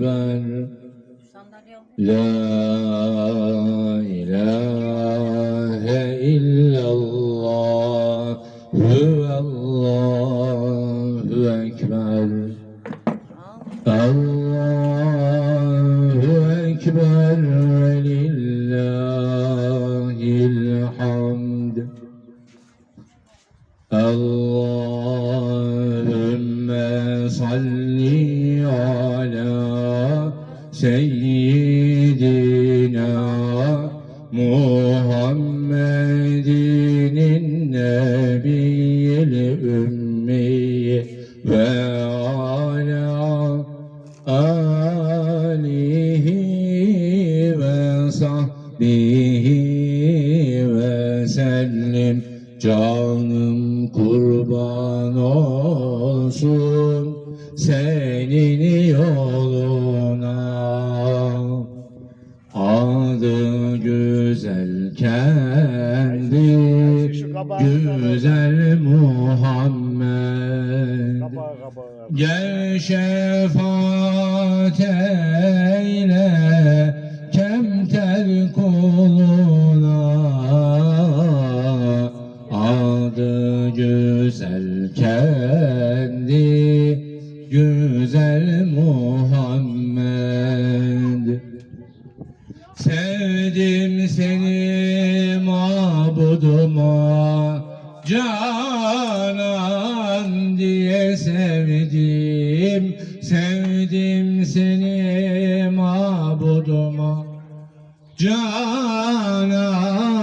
Ekber. La ilahe illallah Allahu Ekber Al. Allahu Ekber ve lillahil hamd Allahümme salli ala seyyidina Muhammedin nebiyyil ümmi ve ala alihi ve sahbihi ve sellim. Canım kurban olsun senin yoluna adı güzel kendi güzel Muhammed. Gel şefaat eyle kemter kuluna Adı güzel kendi güzel Muhammed. Sevdim seni mabuduma Canan diye sevdim. Sevdim seni mabuduma Canan.